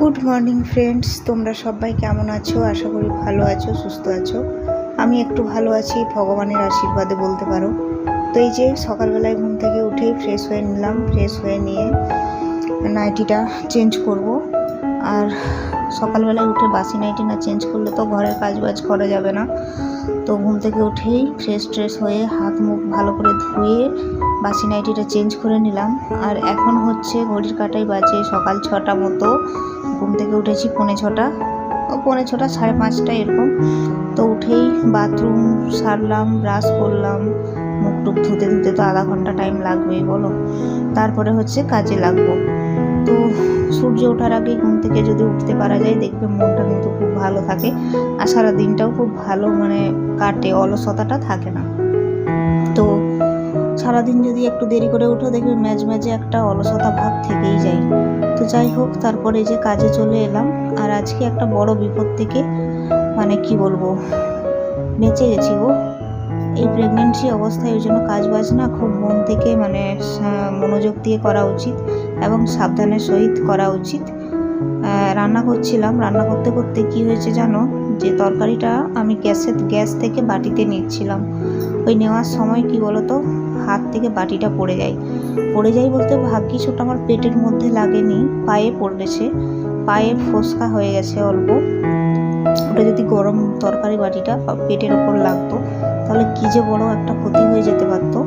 Good morning friends, তোমরা সবাই কেমন আছো? আশা করি ভালো আছো, সুস্থ আছো। আমি একটু ভালো আছি, ভগবানের আশীর্বাদে বলতে পারো। তো এই যে সকালবেলায় ঘুম থেকে উঠেই ফ্রেশ হয়ে নিলাম ফ্রেশ হয়ে নিয়ে নাইটিটা চেঞ্জ করব। আর সকালবেলায় উঠে বাসি নাইটি না চেঞ্জ করলে তো ঘরের কাজ বাজ করা যাবে না। তো ঘুম থেকে উঠেই ফ্রেশ ট্রেশ হয়ে হাত মুখ ভালো করে ধুয়ে বাসি নাইটিটা চেঞ্জ করে নিলাম। আর এখন হচ্ছে ঘড়ির কাটাই বাজে সকাল ছটা মতো। ঘুম থেকে উঠেছি পৌনে ছটা। পৌনে ছটা, সাড়ে পাঁচটা এরকম। তো উঠেই বাথরুম সারলাম, ব্রাশ করলাম, মুখ টুক ধুতে ধুতে তো আধা ঘণ্টা টাইম লাগবেই, বলো। তারপরে হচ্ছে কাজে লাগবো। তো সূর্য ওঠার আগে ঘুম থেকে যদি উঠতে পারা যায়, দেখবে মনটা কিন্তু খুব ভালো থাকে। আর সারা দিনটাও খুব ভালো মানে কাটে, অলসতাটা থাকে না। তো সারাদিন যদি একটু দেরি করে উঠো, দেখবে ম্যাজ ম্যাজে একটা অলসতা ভাব থেকেই যায়। তো যাই হোক, তারপরে যে কাজে চলে এলাম। আর আজকে একটা বড় বিপদ থেকে মানে কি বলব, বেঁচে গেছি গো। এই প্রেগনেন্সি অবস্থায় ওই জন্য কাজ বাজ না খুব মন থেকে মানে মনোযোগ দিয়ে করা উচিত এবং সাবধানের সহিত করা উচিত। রান্না করছিলাম। রান্না করতে করতে কি হয়েছে জানো? যে তরকারিটা আমি গ্যাসে, গ্যাস থেকে বাটিতে নিচ্ছিলাম। ওই নেওয়ার সময় কি বলতো? হাত থেকে বাটিটা পড়ে যায়। পড়ে যায় বলতে ভাগ্যিস ওটা আমার পেটের মধ্যে লাগেনি, পায়ে পড়েছে। পায়ে ফোসকা হয়ে গেছে অল্প। ওটা যদি গরম তরকারি বাটিটা পেটের ওপর লাগতো, তাহলে কী যে বড় একটা ক্ষতি হয়ে যেতে পারতো?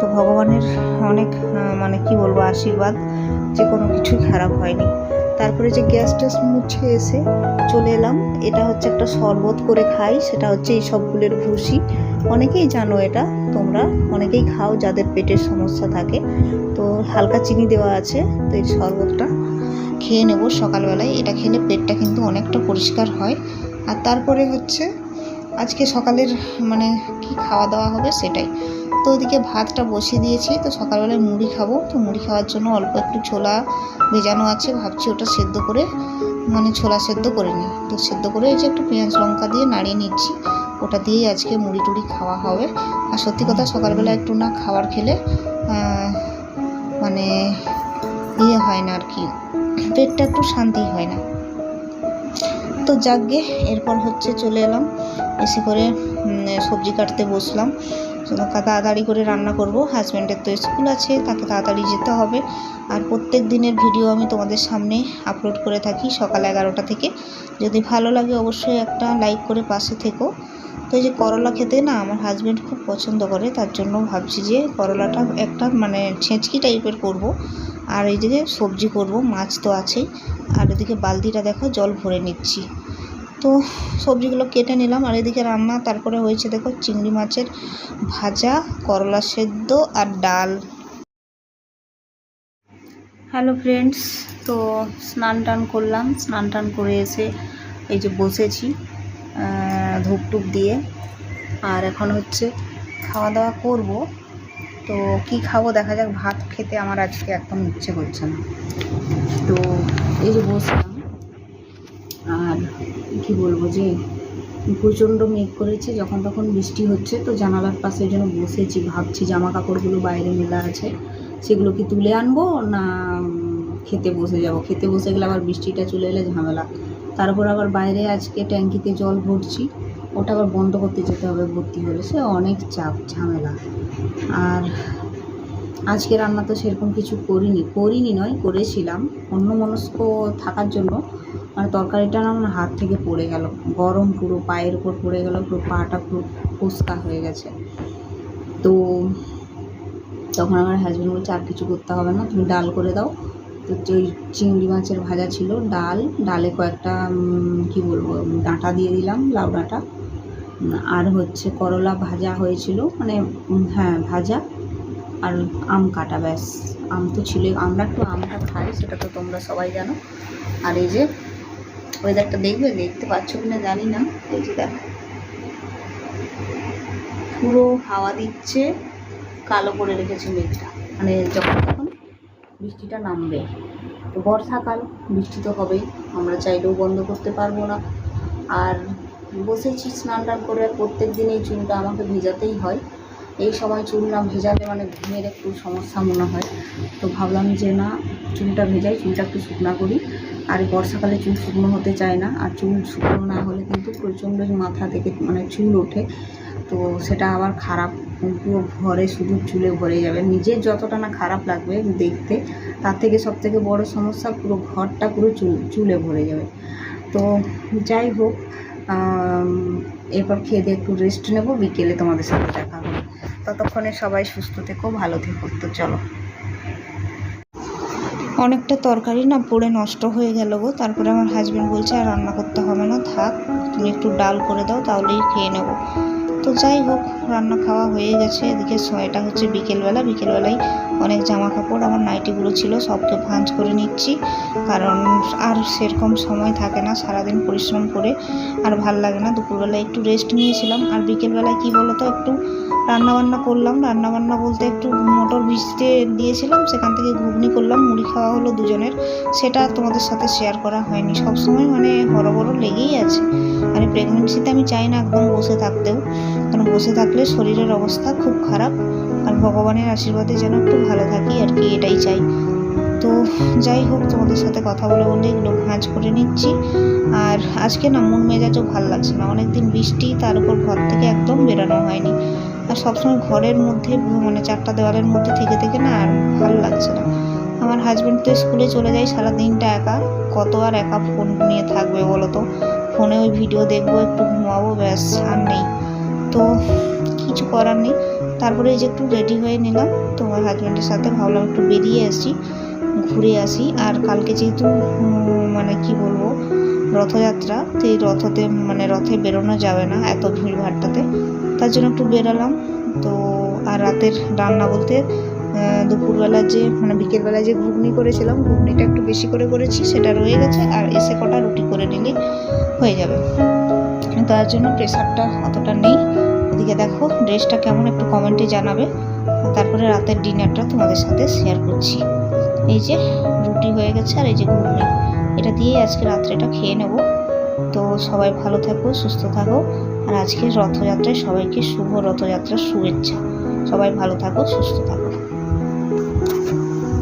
তো ভগবানের অনেক মানে কি বলব, আশীর্বাদ যে কোনো কিছুই খারাপ হয়নি। তারপরে যে গ্যাস ট্যাস মুছে এসে চলে এলাম। এটা হচ্ছে একটা শরবত করে খাই, সেটা হচ্ছে এই সবগুলোর ভুসি। অনেকেই জানো এটা, তোমরা অনেকেই খাও যাদের পেটের সমস্যা থাকে। তো হালকা চিনি দেওয়া আছে, তো এই শরবতটা খেয়ে নেব সকালবেলায়। এটা খেলে পেটটা কিন্তু অনেকটা পরিষ্কার হয়। আর তারপরে হচ্ছে, আজকে সকালের মানে কি খাওয়া দাওয়া হবে সেটাই। তো ওইদিকে ভাতটা বসিয়ে দিয়েছি। তো সকালবেলায় মুড়ি খাব। তো মুড়ি খাওয়ার জন্য অল্প একটু ছোলা ভেজানো আছে। ভাবছি ওটা সেদ্ধ করে মানে ছোলা সেদ্ধ করে নিই। তো সেদ্ধ করে এই যে একটু পেঁয়াজ লঙ্কা দিয়ে নাড়িয়ে নিচ্ছি। ওটা দিয়েই আজকে মুড়ি টুড়ি খাওয়া হবে। আর সত্যি কথা সকালবেলা একটু না খাবার খেলে মানে ইয়ে হয় না আর কি। পেটটা একটু শান্তি হয় না। তো যাকগে এরপর হচ্ছে চলে এলাম। এসে করে সবজি কাটতে বসলাম। তাড়াতাড়ি করে রান্না করব। হাজব্যান্ডের তো স্কুল আছে, তাকে তাড়াতাড়ি যেতে হবে। আর প্রত্যেক দিনের ভিডিও আমি তোমাদের সামনে আপলোড করে থাকি সকাল এগারোটা থেকে। যদি ভালো লাগে অবশ্যই একটা লাইক করে পাশে থেকো। তো এই যে করলা খেতে না আমার হাজব্যান্ড খুব পছন্দ করে, তার জন্য ভাবছি যে করলাটা একটা মানে ছেঁচকি টাইপের করব। আর এই দিকে সবজি করব মাছ তো আছেই। আর এদিকে বালতিটা দেখো জল ভরে নিচ্ছি। তো সবজিগুলো কেটে নিলাম আর এদিকে রান্না তারপরে হয়েছে দেখো চিংড়ি মাছের ভাজা করলা সেদ্ধ আর ডাল। হ্যালো ফ্রেন্ডস তো স্নান টান করলাম। স্নান টান করে এসে এই যে বসেছি আহ, ধূপ টুপ দিয়ে। আর এখন হচ্ছে খাওয়া দাওয়া করব। তো কি খাব? দেখা যাক, ভাত খেতে আমার আজকে একদম ইচ্ছে করছে না। তো এই যে বসলাম, আর কি বলব যে, প্রচণ্ড মেঘ করেছে, যখন তখন বৃষ্টি হচ্ছে, তো জানালার পাশে যেন বসেছি, ভাবছি জামা কাপড়গুলো বাইরে মেলা আছে, সেগুলো কি তুলে আনব না খেতে বসে যাব? খেতে বসে গেলে আবার বৃষ্টিটা চলে এলে ঝামেলা। তারপর আবার বাইরে আজকে ট্যাঙ্কিতে জল ভরছি ওটা আবার বন্ধ করতে যেতে হবে, ভর্তি হলে। সে অনেক চাপ, ঝামেলা। আর আজকে রান্না তো সেরকম কিছু করিনি করিনি নয়, করেছিলাম। অন্য মনস্ক থাকার জন্য মানে তরকারিটা না আমার হাত থেকে পড়ে গেল। গরম পুরো, পায়ের উপর পড়ে গেল, পুরো পাটা পুরো ফুসকা হয়ে গেছে। তো তখন আমার হাজব্যান্ড বলছে, আর কিছু করতে হবে না, তুমি ডাল করে দাও। তো ওই চিংড়ি মাছের ভাজা ছিল, ডাল, ডালে কয়েকটা কি বলব, ডাঁটা দিয়ে দিলাম, লাউ ডাঁটা। আর হচ্ছে করলা ভাজা হয়েছিল মানে হ্যাঁ ভাজা আর আম কাটা, ব্যাস। আম তো ছিল আমরা একটু আমটা খাই, সেটা তো তোমরা সবাই জানো। আর এই যে ওয়েদারটা দেখবে, দেখতে পাচ্ছ কি না জানি না, এই যে দেখো। পুরো হাওয়া দিচ্ছে, কালো করে রেখেছে মেঘটা। মানে যখন তখন বৃষ্টিটা নামবে। বর্ষাকাল, বৃষ্টি তো হবেই, আমরা চাইলেও বন্ধ করতে পারব না। আর বসেছি স্নান টান করে প্রত্যেক দিন এই চুলটা আমাকে ভেজাতেই হয়। এই সময় চুল না ভেজালে মানে ঘুমের একটু সমস্যা মনে হয়। তো ভাবলাম যে না, চুলটা ভেজাই, চুলটা একটু শুকনা করি। আর বর্ষাকালে চুল শুকনো হতে চায় না, আর চুল শুকনো না হলে কিন্তু প্রচণ্ড মাথা থেকে মানে চুল ওঠে। তো সেটা আবার খারাপ, পুরো ঘরে শুধু চুলে ভরে যাবে। নিজের যতটা না খারাপ লাগবে দেখতে, তার থেকে সব থেকে বড় সমস্যা পুরো ঘরটা পুরো চুল, চুলে ভরে যাবে। তো যাই হোক এরপর খেয়ে দিয়ে একটু রেস্ট নেব, বিকেলে তোমাদের সাথে দেখা হবে। ততক্ষণে সবাই সুস্থ থেকো, ভালো থেকো, তো চলো। অনেকটা তরকারি না পড়ে নষ্ট হয়ে গেল গো, তারপরে আমার হাজব্যান্ড বলছে, আর রান্না করতে হবে না, থাক, তুমি একটু ডাল করে দাও, তাহলেই খেয়ে নেব। তো যাই হোক, রান্না খাওয়া হয়ে গেছে, এদিকে এটা হচ্ছে বিকেলবেলা, বিকেলবেলায় অনেক জামা কাপড় আমার নাইটিগুলো ছিল সবকে ভাঁজ করে নিচ্ছি। কারণ আর সেরকম সময় থাকে না, সারাদিন পরিশ্রম করে। আর ভালো লাগে না, দুপুরবেলায় একটু রেস্ট নিয়েছিলাম। আর বিকেলবেলায় কী বলো তো একটু রান্নাবান্না করলাম। রান্নাবান্না বলতে একটু মটর ভিজতে দিয়েছিলাম, সেখান থেকে ঘুগনি করলাম, মুড়ি খাওয়া হলো দুজনের। সেটা তোমাদের সাথে শেয়ার করা হয়নি। সব সময় মানে হরবড় লেগেই আছে। আর প্রেগনেন্সিতে আমি চাই না একদম বসে থাকতেও। কারণ বসে থাকলে শরীরের অবস্থা খুব খারাপ। ভগবানের আশীর্বাদে যেন একটু ভালো থাকি আর কি, এটাই চাই। তো যাই হোক, তোমাদের সাথে কথা বলে বলে এগুলো ভাঁজ করে নিচ্ছি। আর আজকে না, মন মেজাজও ভালো লাগছে না। অনেক দিন বৃষ্টি, তার উপর ঘর থেকে একদম বেরোনো হয়নি। আর সবসময় ঘরের মধ্যে মানে চারটা দেওয়ালের মধ্যে থেকে থেকে না আর ভালো লাগছে না। আমার হাজব্যান্ড তো স্কুলে চলে যায় সারা দিনটা একা। কত আর একা ফোন নিয়ে থাকবে বলো তো? ফোনে ওই ভিডিও দেখব, একটু ঘুমাবো, ব্যাস, আর নেই। তো কিছু করার নেই। তারপরে এই যে একটু রেডি হয়ে নিলাম। তো হাজব্যান্ডের সাথে ভাবলাম একটু বেরিয়ে আসি, ঘুরে আসি। আর কালকে যেহেতু মানে কি বলব, রথযাত্রা, তো এই রথতে মানে রথে বেরোনো যাবে না এত ভিড় ভিড়ভাড়টাতে। তার জন্য একটু বেরোলাম। তো, আর রাতের রান্না বলতে দুপুরবেলা যে মানে বিকেলবেলা যে ঘুগনি করেছিলাম, ঘুগনিটা একটু বেশি করে করেছি, সেটা রয়ে গেছে। আর এসে কটা রুটি করে নিলে হয়ে যাবে। তার জন্য প্রেশারটা অতটা নেই। এদিকে দেখো, ড্রেসটা কেমন একটু কমেন্টে জানাবে। তারপরে রাতের ডিনারটা তোমাদের সাথে শেয়ার করছি। এই যে রুটি হয়ে গেছে আর এই যে ঘুগনি। এটা দিয়ে আজকে রাত্রেটা খেয়ে নেব। তো সবাই ভালো থাকো, সুস্থ থাকো। আর আজকে রথযাত্রায় সবাইকে শুভ রথযাত্রার শুভেচ্ছা। সবাই ভালো থাকো, সুস্থ থাকো।